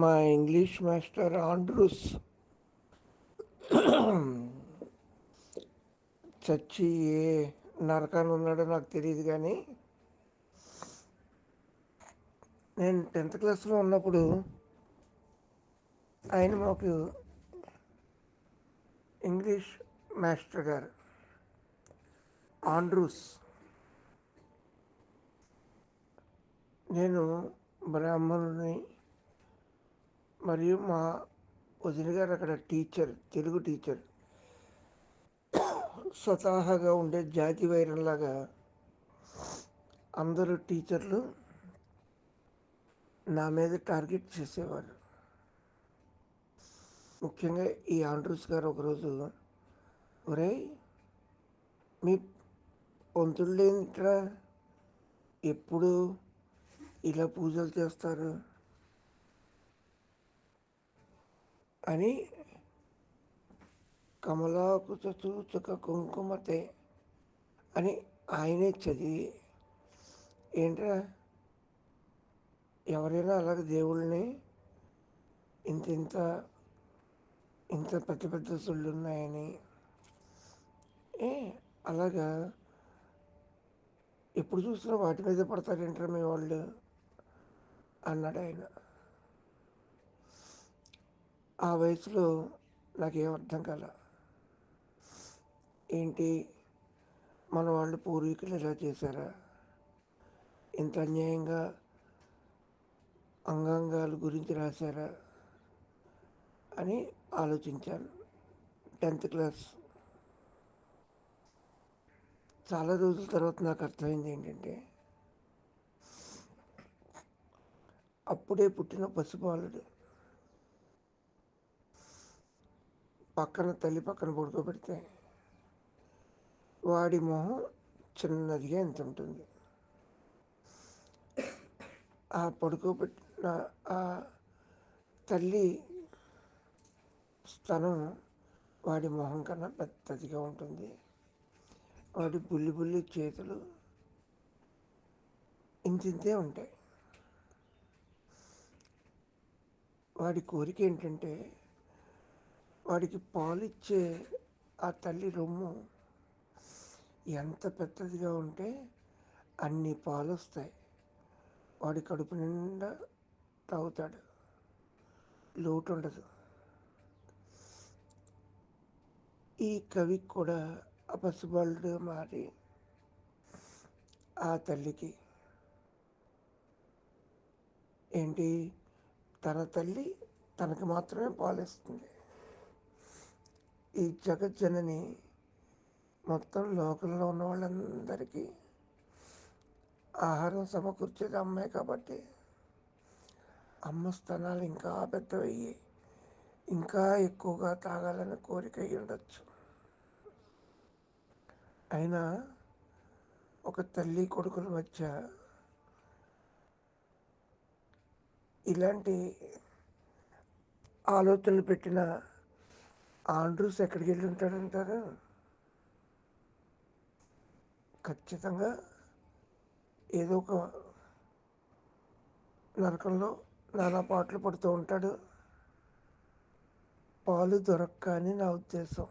మా English master Andrews చచ్చి ఏ నరకాన్ని ఉన్నాడో నాకు తెలియదు కానీ నేను టెన్త్ క్లాస్లో ఉన్నప్పుడు ఆయన మాకు ఇంగ్లీష్ మాస్టర్ గారు ఆండ్రూస్. నేను బ్రాహ్మణుని మరియు మా వదిన గారు అక్కడ టీచర్ తెలుగు టీచర్. స్వతహాగా ఉండే జాతి వైరంలాగా అందరూ టీచర్లు నా మీద టార్గెట్ చేసేవారు. ముఖ్యంగా ఈ ఆండ్రూస్ గారు ఒకరోజు ఒరే మీ వంతులు ఏంట్రా ఎప్పుడు ఇలా పూజలు చేస్తారు? అని కమలాకు చూచుక కుంకుమతే అని ఆయనే చదివి ఏంట్రా ఎవరైనా అలాగే దేవుళ్ళని ఇంత ఇంత ఇంత పెద్ద పెద్ద సుళ్ళు ఉన్నాయని? ఏ అలాగా ఎప్పుడు చూసినా వాటి మీద పడతారేంటారు మీ వాళ్ళు? అన్నాడు ఆయన ఆ వయసులో నాకేం అర్థం కాల. ఏంటి? మన వాళ్ళు పూర్వీకులు ఇలా చేశారా? ఇంత అన్యాయంగా అంగాంగాల గురించి రాశారా? అని ఆలోచించాను. Tenth class. చాలా రోజుల తర్వాత నాకు అర్థమైంది ఏంటంటే అప్పుడే పుట్టిన పసిపాలుడు పక్కన తల్లి పక్కన పడుకోబెడితే వాడి మొహం చిన్నదిగా ఎంత ఉంటుంది. ఆ పడుకోబెట్టిన ఆ తల్లి స్థనం వాడి మొహం కన్నా పెద్దదిగా ఉంటుంది. వాడి బుల్లి బుల్లి చేతులు ఇంతింతే ఉంటాయి. వాడి కోరిక ఏంటంటే వాడికి పాలిచ్చే ఆ తల్లి రొమ్ము ఎంత పెద్దదిగా ఉంటే అన్ని పాలు వస్తాయి వాడి కడుపు నిండా తాగుతాడు. లోటు ఉండదు ఈ కవికి కూడా ఆ మారి ఆ తల్లికి ఏంటి? తన తల్లి తనకి మాత్రమే పాలిస్తుంది. ఈ జగజ్జనని మొత్తం లోకంలో ఉన్న వాళ్ళందరికీ ఆహారం సమకూర్చేది అమ్మాయి కాబట్టి అమ్మ స్థానాలు ఇంకా పెద్దవయ్యి ఇంకా ఎక్కువగా తాగాలని కోరిక అయి ఉండొచ్చు. అయినా ఒక తల్లి కొడుకుల మధ్య ఇలాంటి ఆలోచనలు పెట్టిన ఆండ్రూస్ ఎక్కడికి వెళ్ళి ఉంటాడంటారు? ఖచ్చితంగా ఏదో ఒక నరకంలో నానా పాటలు పడుతూ ఉంటాడు. పాలు దొరక్క అని నా ఉద్దేశం.